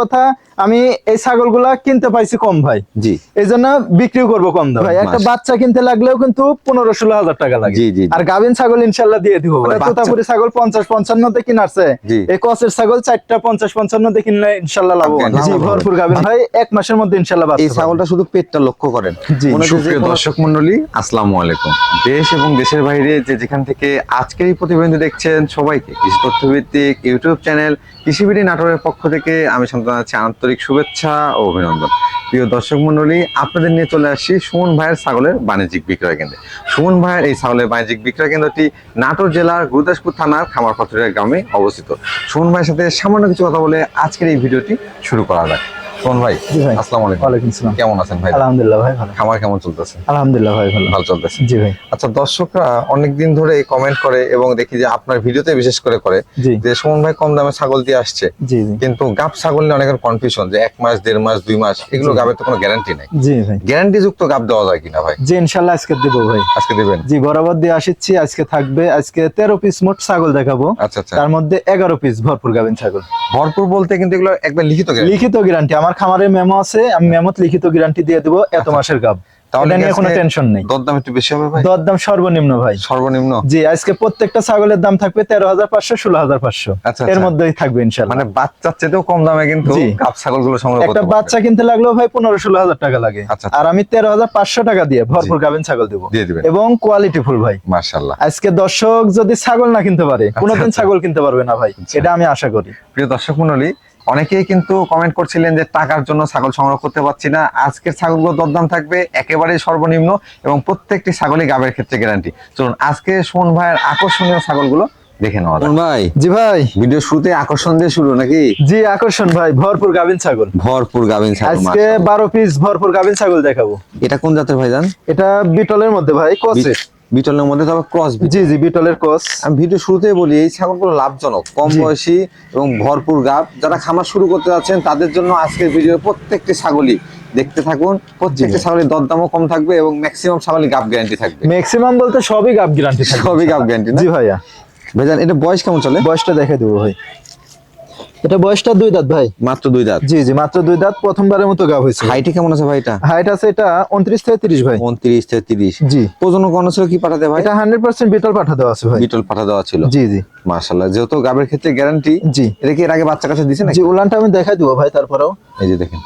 কথা আমি এই ছাগলগুলা কিনতে পাইছি কম ভাই। জি। এই জন্য বিক্রিও করব কম দাম। ভাই একটা বাচ্চা কিনতে লাগলেও কিন্তু পনেরো ষোলো হাজার টাকা লাগে। আর গাভিন ছাগল ইনশাল্লাহ দিয়ে দিব তোতাপুরি ছাগল পঞ্চাশ পঞ্চান্ন দিয়ে কিনারছে এই কসের ছাগল চারটা পঞ্চাশ পঞ্চান্ন দিয়ে কিনলে ইনশাল্লাহ লাভবান। জি ভরপুর গাভিন। ভাই এক মাসের মধ্যে ইনশাল্লাহ এই ছাগলটা শুধু পেটটা লক্ষ্য করেন। জি, সুপ্রিয় দর্শক মন্ডলী আসসালামু আলাইকুম। দেশ এবং দেশের বাইরে যে যেখান থেকে আজকের এই প্রতিবেদন দেখছেন সবাইকে কৃষি তথ্যভিত্তিক ইউটিউব চ্যানেল কৃষিবিড়ি নাটোরের পক্ষ থেকে আমি সন্তান আছি আন্তরিক শুভেচ্ছা ও অভিনন্দন। প্রিয় দর্শক মন্ডলী আপনাদের নিয়ে চলে আসছি সুমন ভাইয়ের ছাগলের বাণিজ্যিক বিক্রয় কেন্দ্রে। সুমন ভাইয়ের এই ছাগলের বাণিজ্যিক বিক্রয় কেন্দ্রটি নাটোর জেলার গুরুদাসপুর থানার খামারপাথরের গ্রামে অবস্থিত। সুমন ভাইয়ের সাথে সামান্য কিছু কথা বলে আজকের এই ভিডিওটি শুরু করা যাক। সুমন ভাই আসসালামু আলাইকুম। ওয়ালাইকুম সালাম। কেমন আছেন ভাই? আলহামদুলিল্লাহ ভাই ভালো। খামার কেমন চলতেছে? আলহামদুলিল্লাহ ভাই ভালো। ভালো চলতেছে। জি ভাই। আচ্ছা দর্শকরা অনেকদিন ধরে কমেন্ট করে এবং দেখি যে আপনার ভিডিওতে বিশেষ করে করে যে সুমন ভাই কম দামে ছাগল দিয়ে আসছে। জি জি। কিন্তু গাব ছাগল নিয়ে অনেকের কনফিউশন যে এক মাস দেড় মাস দুই মাস এগুলো গাবের তো কোনো গ্যারান্টি নাই। জি ভাই। গ্যারান্টি যুক্ত গাব দেওয়া যায় কিনা ভাই? জি ইনশাল্লাহ আজকে দিব ভাই। আজকে দিবেন? জি বরাবর দিয়ে আসছি আজকে থাকবে আজকে তেরো পিস মোট ছাগল দেখাবো। আচ্ছা আচ্ছা। তার মধ্যে এগারো পিস ভরপুর গাবেন ছাগল। ভরপুর বলতে কিন্তু এগুলো একবার লিখিত। লিখিত গ্যারান্টি আমার খামারে মেমো আছে আমি মেমোত লিখিত গ্যারান্টি দিয়ে দেবো এত মাসের গাব তাহলে নিয়ে কোনো টেনশন নেই। দরদাম একটু বেশি হবে ভাই? দর দাম সর্বনিম্ন ভাই। সর্বনিম্ন? জি আজকে প্রত্যেকটা ছাগলের দাম থাকবে তেরো হাজার পাঁচশো ষোলো হাজার পাঁচশো। আচ্ছা, এর আচ্ছা। মধ্যেই থাকবে ইনশাল্লাহ। মানে বাচ্চার চেয়েতেও কম দামে কিন্তু জি। গাব ছাগলগুলো সংগ্রহ একটা বাচ্চা কিনতে লাগলেও ভাই পনেরো ষোলো হাজার টাকা লাগে। আচ্ছা, আর আমি তেরো হাজার পাঁচশো টাকা দিয়ে ভরপুর গাবেন ছাগল দেবো। এবং কোয়ালিটি ফুল ভাই। মার্শাল্লাহ আজকে দর্শক যদি ছাগল না কিনতে পারে কোনোদিন ছাগল কিনতে পারবে না ভাই। আচ্ছা। এটা আমি আশা করি। প্রিয় দর্শক মন্ডলী অনেকেই কিন্তু কমেন্ট করছিলেন যে টাকার জন্য ছাগল সংগ্রহ করতে পারছি না। আজকের ছাগলগুলো দরদাম থাকবে একেবারে সর্বনিম্ন এবং প্রত্যেকটি ছাগলই গাবের ক্ষেত্রে গ্যারান্টি চলুন আজকে সুমন ভাইয়ের আকর্ষণীয় ছাগলগুলো দেখে নেওয়া ভাই? জি ভাই। ভিডিও শুরুতে আকর্ষণ দিয়ে শুরু নাকি? জি আকর্ষণ ভাই ভরপুর গাভিন ছাগল। ভরপুর গাভিন ছাগল আজকে পিস ভরপুর গাভিন ছাগল দেখাবো। এটা কোন জাতের ভাই ভাইজান এটা বিটলের মধ্যে ভাই কসে বিটলের মধ্যে তবে ক্রস জি জি বিটলের কস আমি ভিডিও শুরুতেই বলি এই ছাগলগুলো লাভজনক কম। বয়সী এবং ভরপুর গাব যারা খামার শুরু করতে যাচ্ছেন তাদের জন্য আজকের ভিডিও প্রত্যেকটি ছাগলই দেখতে থাকুন। প্রত্যেকটি ছাগলের দরদামও কম থাকবে এবং ম্যাক্সিমাম ছাগলই গাব গ্যারান্টি থাকবে। ম্যাক্সিমাম বলতে সবই গাব গ্যারান্টি সবই গাব গ্যারান্টি জি ভাইয়া। ভাইজান এটা বয়স কেমন চলে? বয়সটা দেখে দেবো ভাই। এটা বয়সটা দুই দাঁত ভাই। মাত্র দুই দাঁত। জি জি মাত্র দুই দাঁত। প্রথমবারের মতো গাব হয়েছে। হাইটে কেমন আছে ভাই এটা হাইট আছে এটা উনত্রিশ থেকে তিরিশ ভাই। উনত্রিশ থেকে তিরিশ। জি। প্রজনন কোন ছিল কি পাঠাতে ভাই? এটা হান্ড্রেড পার্সেন্ট বিটল পাঠা দেওয়া আছে ভাই। বিটল পাঠা দেওয়া ছিল। জি জি। মার্শাল্লাহ যেহেতু গাবের ক্ষেত্রে গ্যারান্টি জি। এটা কি এর আগে বাচ্চা কাছে দিছে নাকি? জি উলানটা আমি দেখাই দেবো ভাই তারপরেও। এই যে দেখেন।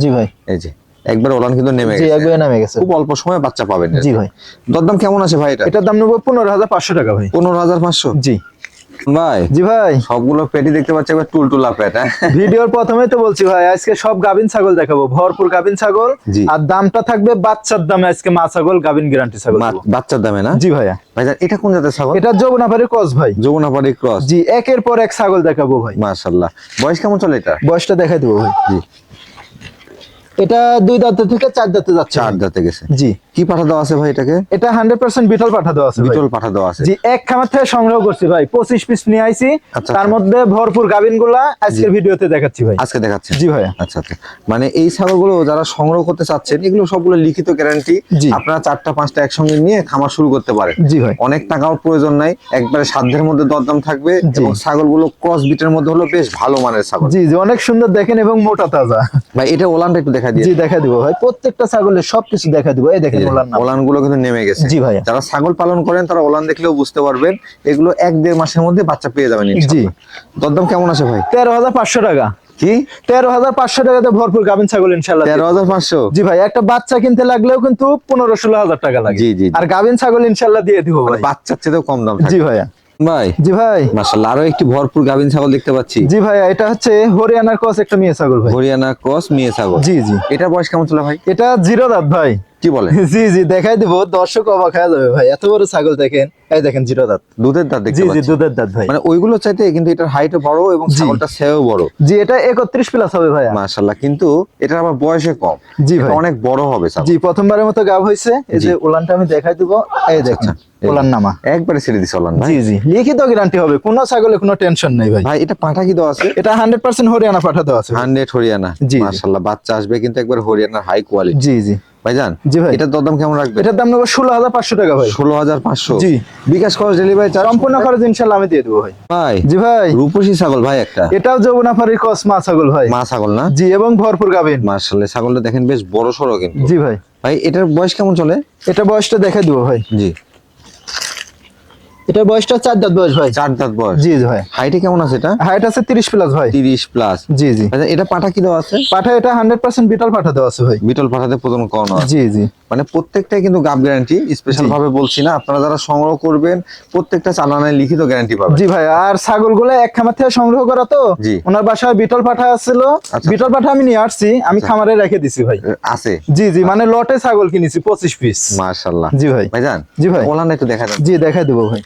জি ভাই। এই যে একবার ওলান কিন্তু নেমে জি গেছে। একবার নামে গেছে। খুব অল্প সময়ে বাচ্চা পাবেন জি ভাই। দরদাম কেমন আছে ভাই এটা? এটার দাম নেব পনেরো হাজার পাঁচশো টাকা ভাই। পনেরো হাজার পাঁচশো? জি। ভাই জি ভাই। সবগুলো পেটি দেখতে পাচ্ছি একবার টুলটুলা পেট হ্যাঁ? ভিডিওর প্রথমেই তো বলছি ভাই আজকে সব গাভিন ছাগল দেখাবো। ভরপুর গাভিন ছাগল। আর দামটা থাকবে বাচ্চার দামে আজকে মা ছাগল গাভিন গ্যারান্টি ছাগল। বাচ্চার দামে না? জি ভাইয়া। ভাইজান এটা কোন জাতের ছাগল? এটা যমুনাপাড়ির কস ভাই। যমুনাপাড়ি ক্রস। জি একের পর এক ছাগল দেখাবো ভাই। মাশাল্লাহ বয়স কেমন চলে এটা বয়সটা দেখাই দেবো ভাই। জি। এটা দুই দাঁতে থেকে চার দাঁতে যাচ্ছে। চার ভাই। দাঁতে গেছে। জি। কি পাঠা দেওয়া আছে ভাই এটাকে? এটা হান্ড্রেড পার্সেন্ট বিটল পাঠা দেওয়া আছে বিটল পাঠা দেওয়া আছে। জি এক খামার থেকে সংগ্রহ করছি ভাই। পঁচিশ পিস নিয়ে আইছি। আচ্ছা, তার আচ্ছা। মধ্যে ভরপুর গাভিনগুলা আজকের ভিডিওতে দেখাচ্ছি ভাই। আজকে দেখাচ্ছেন জি ভাইয়া আচ্ছা আচ্ছা। মানে এই ছাগলগুলো যারা সংগ্রহ করতে চাচ্ছেন এগুলো সবগুলো লিখিত গ্যারান্টি আপনারা চারটা পাঁচটা একসঙ্গে নিয়ে খামার শুরু করতে পারেন। জি ভাই। অনেক টাকাও প্রয়োজন নাই। একবারে সাধ্যের মধ্যে দরদাম থাকবে। এবং ছাগলগুলো ক্রস বিটের মধ্যে হলো বেশ ভালো মানের ছাগল। জি জি অনেক সুন্দর দেখেন এবং মোটা তাজা। ভাই এটা ওলানটা একটু দেখা দিয়ে। জি দেখা দিব ভাই। প্রত্যেকটা ছাগলের সবকিছু দেখা দিব। এই দেখেন ওলানগুলো কিন্তু নেমে গেছে। জি ভাইয়া। যারা ছাগল পালন করেন তারা ওলান দেখলেও বুঝতে পারবেন এগুলো এক দেড় মাসের মধ্যে বাচ্চা পেয়ে যাবেন জি। দরদাম কেমন আছে ভাই? তেরো হাজার পাঁচশো টাকা। কি? তেরো হাজার পাঁচশো টাকাতে ভরপুর গাভিন ছাগল ইনশাল্লাহ তেরো হাজার পাঁচশো? জি ভাই একটা বাচ্চা কিনতে লাগলেও কিন্তু পনেরো ষোলো হাজার টাকা লাগে। জি, জি। আর গাভিন ছাগল ইনশাল্লাহ দিয়ে দিব ভাই। বাচ্চার চেয়েও কম দাম জি ভাইয়া। ভাই জি ভাই। মাশাআল্লাহ আরও একটি ভরপুর গাভিন ছাগল দেখতে পাচ্ছি। জি ভাইয়া এটা হচ্ছে হরিয়ানার কস একটা মেয়ে ছাগল ভাই। হরিয়ানা ক্রস মেয়ে ছাগল। জি জি। এটার বয়স কেমন ছিল ভাই? এটা জিরো দাঁত ভাই। কি বলে? জি জি দেখাই দিব। দর্শক অবাক হয়ে যাবে ভাই। এত বড় ছাগল দেখেন। এই দেখেন জিরো দাঁত। দুধের দাঁত জি জি দুধের দাঁত ভাই। মানে ওইগুলো চাইতে কিন্তু এটার হাইটও বড় এবং ছাগলটা সেও বড়। জি এটা একত্রিশ প্লাস হবে ভাইয়া। মাশাআল্লাহ কিন্তু এটার আবার বয়সে কম। জি ভাই। অনেক বড় হবে ছাগল। জি প্রথমবারের মতো গাব হয়েছে। এই যে জি। উলানটা আমি দেখাই দিব। এই দেখেন আচ্ছা, উলান নামা একবারে ছেড়ে দিছে ওলান ভাই। জি জি লিখিত গ্যারান্টি হবে। কোনো ছাগলে কোনো টেনশন নেই ভাই। ভাই এটা পাঠা কি দেওয়া আছে? এটা হান্ড্রেড পার্সেন্ট হরিয়ানা পাঠা দেওয়া আছে ভাই। হান্ড্রেড হরিয়ানা। জি, জি। মাশাআল্লাহ বাচ্চা আসবে কিন্তু একবার হরিয়ানার হাই কোয়ালিটি জি জি। ভাইজান জি ভাই। এটার দরদাম কেমন রাখবে এটার দাম নেব ষোলো হাজার পাঁচশো টাকা ভাই। ষোলো হাজার পাঁচশো। জি। বিকাশ খরচ ডেলিভারি চার্জ সম্পূর্ণ খরচ ইনশাল্লাহ আমি দিয়ে দেবো ভাই। ভাই জি ভাই। রূপসী ছাগল ভাই একটা। এটাও কস মা ছাগল ভাই। মা ছাগল না? জি এবং ভরপুর গাবেন মার্শাল্লাহ ছাগলটা দেখেন বেশ বড় সড়ো কিন্তু। জি ভাই। ভাই এটার বয়স কেমন চলে? এটা বয়সটা দেখে দেবো ভাই। জি। এটা বয়সটা চার দাঁত বয়স ভাই। চার দাঁত বয়স। জি জি ভাই। হাইটে কেমন আছে এটা? হাইট আছে তিরিশ প্লাস ভাই। তিরিশ প্লাস জি জি। আচ্ছা এটা পাঠা কি দেওয়া আছে? পাঠা এটা হান্ড্রেড পার্সেন্ট বিটল পাঠা দেওয়া আছে ভাই। বিটল পাঠাতে প্রজনন করানো জি জি। মানে প্রত্যেকটাই কিন্তু গাব গ্যারান্টি স্পেশাল ভাবে বলছি না। আপনারা যারা সংগ্রহ করবেন প্রত্যেকটা চালানের লিখিত গ্যারান্টি পাবেন। জি ভাই আর ছাগলগুলো এক খামার থেকে সংগ্রহ করা তো। ওনার বাসায় বিটল পাঠা ছিল আচ্ছা। বিটল পাঠা আমি নিয়ে আসছি আমি খামারে রেখে দিছি ভাই। আছে। জি জি মানে লটে ছাগল কিনেছি পঁচিশ পিস মার্শাল্লাহ জি ভাই। ভাইজান জি ভাই। ওলান একটু দেখা জি দেখাই দেবো ভাই।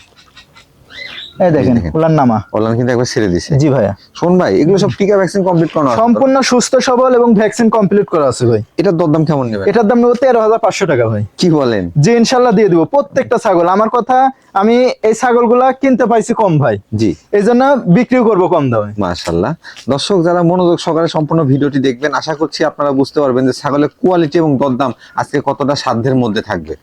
এই দেখেন দেখেন। নামা। ওলান কিন্তু একবার ছেড়ে দিছে। জি ভাইয়া। শোন ভাই এগুলো সব টিকা ভ্যাকসিন কমপ্লিট করানো সম্পূর্ণ সুস্থ সবল এবং ভ্যাকসিন কমপ্লিট করা আছে ভাই। এটার দরদাম কেমন নেবেন? এটার দাম নেব তেরো হাজার পাঁচশো টাকা ভাই। কি বলেন? জি ইনশাল্লাহ দিয়ে দিব। প্রত্যেকটা ছাগল। আমার কথা আমি এই ছাগলগুলা কিনতে পাইছি কম ভাই। জি। এই জন্য বিক্রিও করব কম দামে। মাশাল্লাহ। দর্শক যারা মনোযোগ সহকারে সম্পূর্ণ ভিডিওটি দেখবেন আশা করছি আপনারা বুঝতে পারবেন যে ছাগলের কোয়ালিটি এবং দরদাম আজকে কতটা সাধ্যের মধ্যে থাকবে।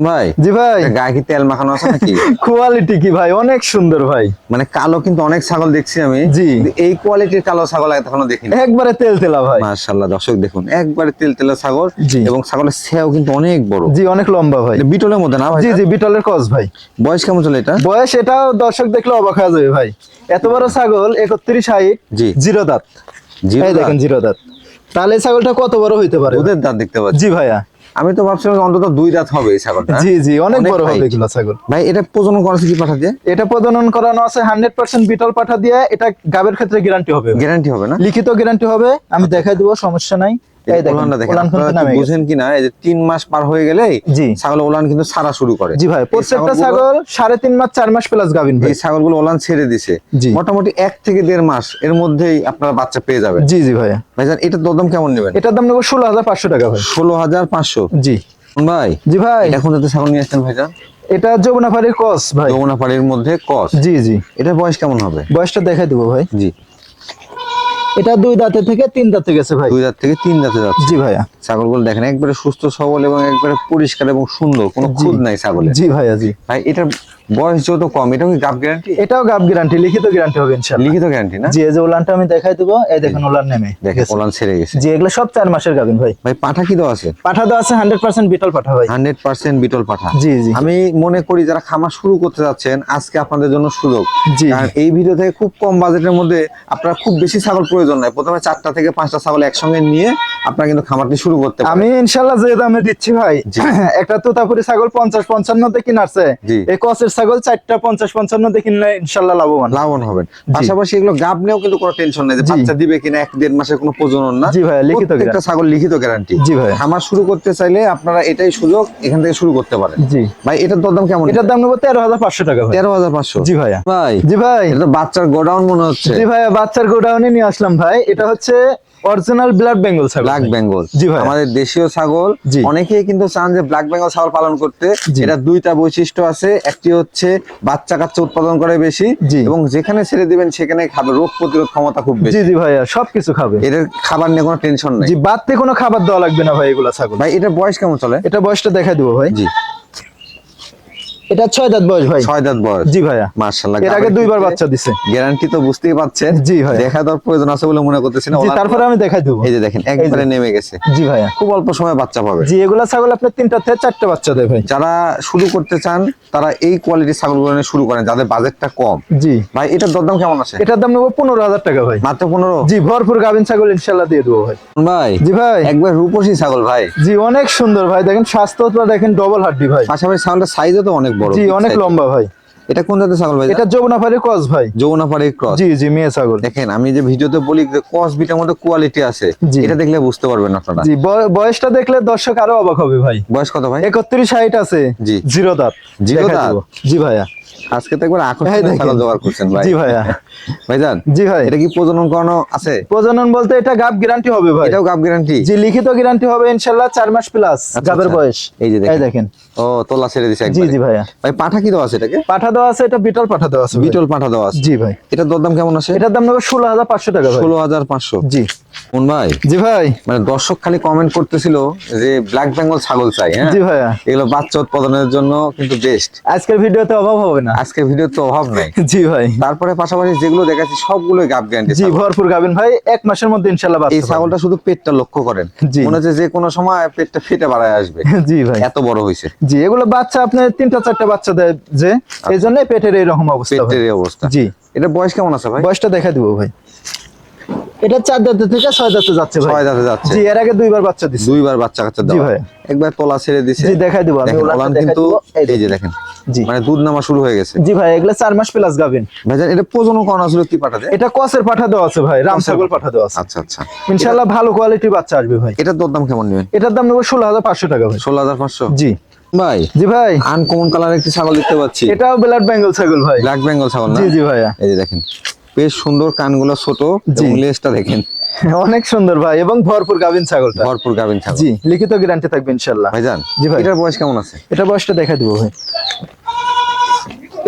ভাই জি ভাই। গায়ে কি তেল মাখানো আছে নাকি? কোয়ালিটি কি ভাই? অনেক সুন্দর ভাই। মানে কালো কিন্তু অনেক ছাগল দেখছি আমি। জি। এই কোয়ালিটির কালো ছাগল এখনও দেখিনি। একবারে তেল তেলা ভাই। মাশাল্লাহ দর্শক দেখুন একবারে তেল তেলা ছাগল এবং ছাগলের সেও কিন্তু অনেক বড়। জি অনেক লম্বা ভাই। বিটলের মধ্যে না ভাই জি জি বিটলের কস ভাই। বয়স কেমন চলে এটা? বয়স এটাও দর্শক দেখলে অবাক হয়ে যাবে ভাই। এত বড় ছাগল একত্রিশ হাইট জি। জিরো দাঁত। জিরো এই দেখেন জিরো দাঁত। তাহলে ছাগলটা কত বড় হইতে পারে? ওদের দাঁত দেখতে পাচ্ছি। জি ভাইয়া। আমি তো ভাবছিলাম অন্তত দুই রাত হবে এই ছাগলটা। জি জি অনেক বড় হবে। এগুলো ছাগল। ভাই এটা প্রজনন করেছে কি পাঠা দিয়ে? এটা প্রজনন করানো আছে হান্ড্রেড পার্সেন্ট বিটল পাঠা দিয়ে এটা গাবের ক্ষেত্রে গ্যারান্টি হবে। গ্যারান্টি হবে না? লিখিত গ্যারান্টি হবে আমি দেখাই দেব সমস্যা নাই। এই দেখেন ওলানটা দেখেন ওলান কিন্তু আপনারা নামে কি গেছে। বুঝেন কিনা এই যে তিন মাস পার হয়ে গেলে ছাগল ওলান কিন্তু ছাড়া শুরু করে। জি ভাই প্রত্যেকটা ছাগল সাড়ে তিন মাস চার মাস প্লাস গাবিন এই ছাগলগুলো ওলান ছেড়ে দিছে। মোটামুটি এক থেকে দেড় মাস এর মধ্যেই আপনারা বাচ্চা পেয়ে যাবেন। জি জি ভাইয়া ভাইজান এটার দরদাম কেমন নেবেন? এটার দাম নেব ষোলো হাজার পাঁচশো টাকা ভাই। ষোলো হাজার পাঁচশো? জি। ভাই জি ভাই। এখন যাতে ছাগল নিয়ে আসছেন ভাইজান? এটা যমুনাফারির কস ভাই। যমুনাপাড়ির মধ্যে কস? জি জি। এটা বয়স কেমন হবে? বয়সটা দেখাই দেবো ভাই। জি। এটা দুই দাঁতে থেকে তিন দাঁতে গেছে ভাই। দুই দাঁত থেকে তিন দাঁতে যাচ্ছে। জি ভাইয়া। ছাগলগুলো দেখেন একবারে সুস্থ সবল এবং একবারে পরিষ্কার এবং সুন্দর কোনো। খুদ নাই ছাগলের জি ভাইয়া জি। ভাই এটার বয়স যেহেতু কম এটা কি গাব গ্যারান্টি এটাও গাব গ্যারান্টি লিখিত গ্যারান্টি হবে ইনশাআল্লাহ। লিখিত গ্যারান্টি না? জি এই যে ওলানটা আমি দেখাই দেবো এই দেখেন ওলান নেমে। দেখেন ওলান ছেড়ে গেছে। জি এগুলো সব মাসের গাবিন ভাই। ভাই পাঠা কি দেওয়া আছে? পাঠা দেওয়া আছে হান্ড্রেড পার্সেন্ট বিটল পাঠা ভাই। হান্ড্রেড পার্সেন্ট বিটল পাঠা। জি, জি। আমি মনে করি যারা খামার শুরু করতে যাচ্ছেন আজকে আপনাদের জন্য সুযোগ। জি। কারণ এই ভিডিও থেকে খুব কম বাজেটের মধ্যে আপনার খুব বেশি ছাগল প্রয়োজন নাই। প্রথমে চারটা থেকে পাঁচটা ছাগল একসঙ্গে নিয়ে আপনারা কিন্তু খামারটি শুরু করতে পারেন। আমি ইনশাল্লাহ যে দামে দিচ্ছি ভাই। একটা তোতাপুরি ছাগল পঞ্চাশ পঞ্চান্নতে কিনারছে জি। এই কসের ছাগল চারটা পঞ্চাশ পঞ্চান্নতে কিনলে ইনশাল্লাহ লাভবান। লাভবান হবেন। পাশাপাশি এগুলো গাব নিয়েও কিন্তু কোনো টেনশন নেই যে বাচ্চা দিবে কিনা এক দেড় মাসের কোনো প্রজনন না। জি ভাইয়া, লিখিত প্রত্যেকটা ছাগল লিখিত গ্যারান্টি জি ভাই আমার শুরু করতে চাইলে আপনারা এটাই সুযোগ এখান থেকে শুরু করতে পারেন। জি। ভাই এটার দরদাম কেমন? এটার দাম নেব তেরো হাজার পাঁচশো টাকা ভাই তেরো হাজার পাঁচশো। জি ভাইয়া। ভাই জি ভাই। এটা বাচ্চার গোডাউন মনে হচ্ছে। জি ভাইয়া বাচ্চার গোডাউনে নিয়ে আসলাম ভাই। এটা হচ্ছে অরিজিনাল ব্লাড বেঙ্গল ছাগল ব্ল্যাক বেঙ্গল জি ভাই। আমাদের দেশীয় ছাগল। অনেকেই কিন্তু চান যে ব্ল্যাক বেঙ্গল ছাগল পালন করতে। এটা দুইটা বৈশিষ্ট্য আছে। একটি হচ্ছে বাচ্চা কাচ্চা উৎপাদন করে বেশি জি। এবং যেখানে ছেড়ে দিবেন সেখানে খাবে। রোগ প্রতিরোধ ক্ষমতা খুব বেশি। জি ভাইয়া সবকিছু খাবে। এদের খাবার নিয়ে কোনো টেনশন নেই। জি বাড়তে কোনো খাবার দেওয়া লাগবে না ভাই এগুলা ছাগল। ভাই এটার বয়স কেমন চলে? এটা বয়সটা দেখাই দেবো ভাই। জি। এটা ছয় দাঁত বয়স ভাই। ছয় দাঁত বয়স। জি ভাইয়া। মার্শাল্লাহ এর আগে দুইবার বাচ্চা দিছে। গ্যারান্টি তো বুঝতেই পাচ্ছেন। জি ভাই। দেখা দেওয়ার প্রয়োজন আছে বলে মনে করতেছি না তারপরে আমি দেখাই দেবো। এই যে দেখেন একবারে নেমে গেছে। জি ভাইয়া। খুব অল্প সময় বাচ্চা পাবে। জি এগুলা ছাগল আপনার তিনটা থেকে চারটা বাচ্চা দেয় ভাই। যারা শুরু করতে চান তারা এই কোয়ালিটির ছাগলগুলো নিয়ে শুরু করেন যাদের বাজেটটা কম। জি। ভাই এটার দরদাম কেমন আছে? এটার দাম নেব পনেরো হাজার টাকা ভাই। মাত্র পনেরো? জি ভরপুর গাভিন ছাগল ইনশাল্লাহ দিয়ে দেবো ভাই। ভাই? জি ভাই। একবার রূপসী ছাগল ভাই। জি অনেক সুন্দর ভাই। দেখেন স্বাস্থ্যটা দেখেন ডবল হাড্ডি ভাই। পাশাপাশি ছাগলটার সাইজও তো অনেক বড় জি অনেক লম্বা ভাই। এটা কোন জাতের ছাগল ভাই? এটা যমুনাফারি কস ভাই। যৌনাপাড়ি ক্রস। জি জি মেয়ে ছাগল। দেখেন আমি যে ভিডিওতে বলি যে কস বিটার মধ্যে কোয়ালিটি আছে এটা দেখলে বুঝতে পারবেন আপনারা। জি বয়সটা দেখলে দর্শক আরও অবাক হবে ভাই। বয়স কত ভাই? একত্রিশ হাইট আছে। জি। জিরো দাঁত। জিরো দাঁত? জি ভাইয়া। আজকে তো একবার এই আকর্ষণীয় ছাগল জোগাড় করছেন ভাই। জি ভাইয়া। ভাইজান জি ভাই। এটা কি প্রজনন করানো আছে? প্রজনন বলতে এটা গাব গ্যারান্টি হবে ভাই। এটাও গাব গ্যারান্টি জি লিখিত গ্যারান্টি হবে ইনশাল্লাহ চার মাস প্লাস গাবের আচ্ছা। বয়স। এই যে দেখেন। ও তোলা ছেড়ে দিছে জি জি ভাইয়া। ভাই পাঠা কি দেওয়া আছে এটাকে? পাঠা দেওয়া আছে এটা বিটল পাঠা দেওয়া আছে বিটল পাঠা দেওয়া আছে। জি ভাই। এটার দরদাম কেমন আছে? এটার দাম নেব ষোলো হাজার পাঁচশো টাকা ভাই। ষোলো হাজার পাঁচশো। জি। কোন ভাই? জি ভাই। মানে দর্শক খালি কমেন্ট করতেছিল যে ব্ল্যাক বেঙ্গল ছাগল চাই হ্যাঁ? জি ভাইয়া। এগুলো বাচ্চা উৎপাদনের জন্য কিন্তু বেস্ট আজকের ভিডিওতে অভাব হবে না। আজকে ভিডিও তো অভাব নাই। জি ভাই। তারপরে পাশাপাশি যেগুলো দেখাচ্ছি সবগুলো গাব গ্যারান্টি জি ভরপুর গাবেন ভাই এক মাসের মধ্যে ইনশাল্লাহ এই। ছাগলটা শুধু পেটটা লক্ষ্য করেন। মনে হচ্ছে যে কোনো সময় পেটটা ফেটে বাড়ায় আসবে। জি ভাই। এত বড় হয়েছে। জি এগুলো বাচ্চা আপনি তিনটা চারটা বাচ্চা দেয় যে এই জন্য পেটের এইরকম অবস্থা পেটের অবস্থা। জি। এটা বয়স কেমন আছে ভাই? বয়সটা দেখা দিব ভাই। এটা চার দাঁতে থেকে ছয় দাঁতে যাচ্ছে ভাই। ছয় দাঁতে যাচ্ছে। জি এর আগে দুইবার বাচ্চা দিচ্ছে দুইবার বাচ্চা কাচ্চা জি ভাই। একবার তোলা ছেড়ে দিছে। জি দেখাই দিব আমি। ওলান কিন্তু এই যে দেখেন। জি। মানে দুধ নামা শুরু হয়ে গেছে। জি ভাই এগুলো চার মাস প্লাস গাবেন ভাইজান এটা প্রজনন করানো ছিল কি পাঠাতে এটা কসের পাঠা দেওয়া আছে ভাই রাম ছাগল পাঠা। দেওয়া আছে। আচ্ছা আচ্ছা। ইনশাল্লাহ ভালো কোয়ালিটির বাচ্চা আসবে ভাই। এটার দরদাম কেমন নেবেন? এটার দাম নেব ষোলো হাজার পাঁচশো টাকা ভাই। ষোলো হাজার পাঁচশো? জি। ভাই জি ভাই। আনকমন কালার একটি ছাগল দেখতে পাচ্ছি। এটাও ব্লাড বেঙ্গল ছাগল ভাই। ব্ল্যাক বেঙ্গল ছাগল না? জি জি ভাইয়া। এই যে দেখেন বেশ সুন্দর কানগুলো ছোট জি। এবং লেজটা দেখেন। অনেক সুন্দর ভাই এবং ভরপুর গাভিন ছাগলটা। ভরপুর গাভিন ছাগল। জি লিখিত গ্যারান্টি থাকবে ইনশাল্লাহ। ভাইজান জি ভাই। এটার বয়স কেমন আছে? এটা বয়সটা দেখা দিব ভাই।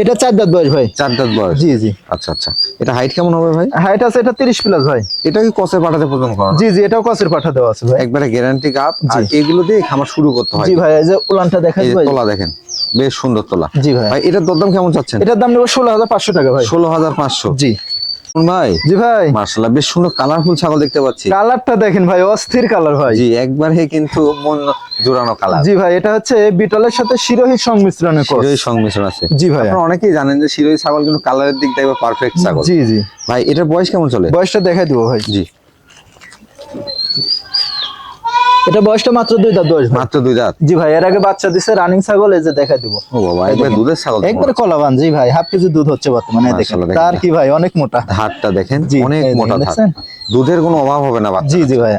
এটা চার দাঁত বয়স ভাই। চার দাঁত বয়স? জি জি। আচ্ছা আচ্ছা। এটা হাইট কেমন হবে ভাই? হাইট আছে এটা তিরিশ প্লাস ভাই। এটা কি কসে পাঠাতে প্রথম করা জি জি এটাও কসের পাঠা দেওয়া আছে ভাই। একবারে গ্যারান্টি গাপ আর এগুলো দিয়ে খামার শুরু করতে হয়। জি ভাই এই যে উলানটা দেখাই ভাই। তোলা দেখেন। বেশ সুন্দর তোলা। জি ভাই। ভাই এটার দরদাম কেমন চাচ্ছেন? এটার দাম নেব ষোলো হাজার পাঁচশো টাকা ভাই। ষোলো হাজার পাঁচশো। জি। ভাই? জি ভাই। মার্শাল্লাহ বেশ সুন্দর কালারফুল ছাগল দেখতে পাচ্ছি। কালারটা দেখেন ভাই অস্থির কালার ভাই। জি একবারে কিন্তু মন জোড়ানো কালার জি ভাই এটা হচ্ছে বিটলের সাথে শিরোহী সংমিশ্রণে আছে। জি ভাই। আপনারা অনেকেই জানেন যে ছাগল কিন্তু কালারের দিক থেকে পারফেক্ট ছাগল। জি জি। ভাই এটার বয়স কেমন চলে? বয়সটা দেখাই দিব ভাই। জি। এটা বয়সটা মাত্র দুই দাঁত বয়স মাত্র দুই দাঁত। জি ভাই এর আগে বাচ্চা দিছে রানিং ছাগল এই যে দেখাই দিব। ও বাবা একবার দুধের ছাগল একবার কলাবান জি ভাই হাফ কেজি দুধ হচ্ছে বর্তমানে দেখেন। তার কি ভাই অনেক মোটা। ধারটা দেখেন অনেক মোটা? দুধের কোনো অভাব হবে না বাচ্চা জি জি ভাই।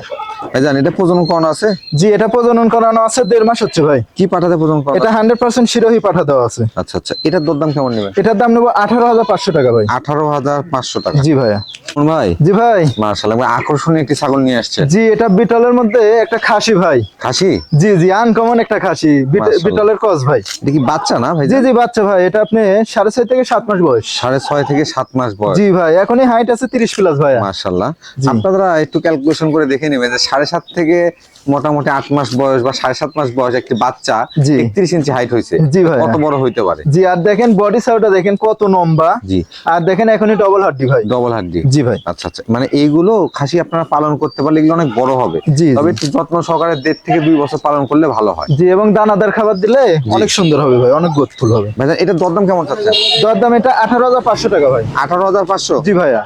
ভাইজান এটা প্রজনন করানো আছে? জি এটা প্রজনন করানো আছে দেড় মাস হচ্ছে ভাই। কি পাঠাতে প্রজনন করানো এটা হান্ড্রেড পার্সেন্ট শিরোহী পাঠা দেওয়া আছে। আচ্ছা আচ্ছা এটার দরদাম কেমন নেবেন? এটার দাম নেব আঠারো টাকা ভাই। আঠারো হাজার পাঁচশো টাকা। জি ভাইয়া। ভাই? জি ভাই। মার্শাল্লাহ আকর্ষণীয় একটি ছাগল নিয়ে আসছে। জি এটা বিটলের মধ্যে একটা খাসি ভাই। খাসি? জি জি আনকমন একটা খাসি। বিটলের কস ভাই। এটা কি বাচ্চা না ভাই? জি জি বাচ্চা ভাই। এটা আপনি সাড়ে ছয় থেকে সাত মাস বয়স। সাড়ে ছয় থেকে সাত মাস বয়স। জি ভাই এখনই হাইট আছে তিরিশ প্লাস ভাইয়া। মার্শাল্লাহ জি। আপনারা একটু ক্যালকুলেশন করে দেখে নেবেন যে সাড়ে সাত থেকে মোটামুটি আট মাস বয়স বা সাড়ে সাত মাস বয়স একটি বাচ্চা জি। একত্রিশ ইঞ্চি হাইট হয়েছে। জি ভাইয়া। কত বড় হইতে পারে? জি আর দেখেন বডি সাউটা দেখেন কত লম্বা। জি। আর দেখেন এখনই ডবল হাড্ডি ভাই। ডবল হাড্ডি। জি ভাই। আচ্ছা আচ্ছা। মানে এইগুলো খাসি আপনারা পালন করতে পারলে এগুলো অনেক বড় হবে। জি, তবে। একটু যত্ন সহকারে দেড় থেকে দুই বছর পালন করলে ভালো হয়। জি এবং দানাদার খাবার দিলে অনেক সুন্দর হবে ভাই অনেক গোথফুল হবে। ভাইজান এটার দরদাম কেমন চাচ্ছেন? দরদাম এটা আঠারো হাজার পাঁচশো টাকা ভাই। আঠারো হাজার পাঁচশো? জি ভাইয়া।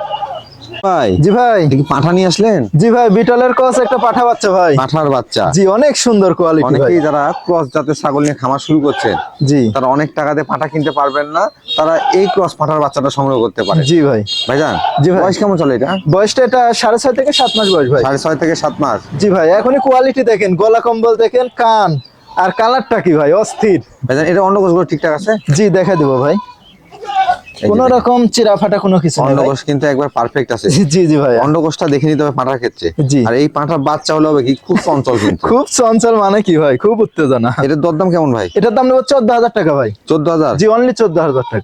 ভাই। জি ভাই। পাঠা নিয়ে আসলেন? জি ভাই বিটলের কস একটা পাঠা বাচ্চা ভাই। পাঠার বাচ্চা। জি অনেক সুন্দর কোয়ালিটি অনেকেই যারা ক্রস জাতের ছাগল নিয়ে খামার শুরু করছেন জি। তারা অনেক টাকাতে পাঠা কিনতে পারবেন না তারা এই ক্রস পাঠার বাচ্চাটা সংগ্রহ করতে পারে। জি ভাই। ভাইজান জি ভাই। বয়স কেমন চলে এটা? বয়সটা এটা সাড়ে ছয় থেকে সাত মাস বয়স ভাই। সাড়ে ছয় থেকে সাত মাস। জি ভাই এখনই কোয়ালিটি দেখেন গলা কম্বল দেখেন কান। আর কালারটা কি ভাই? অস্থির। ভাইজান এটা অন্ডকোষগুলো ঠিকঠাক আছে? জি দেখা দিব ভাই। কোন। রকম চিরা ফাটা কোনো কিছু অন্ডকোষ কিন্তু একবার পারফেক্ট আছে। জি জি ভাই অন্ডকোষটা দেখে নিতে হবে পাঠার ক্ষেত্রে। আর এই পাঠার বাচ্চা হলে হবে কি? খুব চঞ্চল কিন্তু। খুব চঞ্চল মানে কি ভাই? খুব উত্তেজনা। এটার দরদাম কেমন ভাই? এটার দাম নেব চোদ্দ হাজার টাকা ভাই। চোদ্দ হাজার? জি অনলি চোদ্দ হাজার টাকা।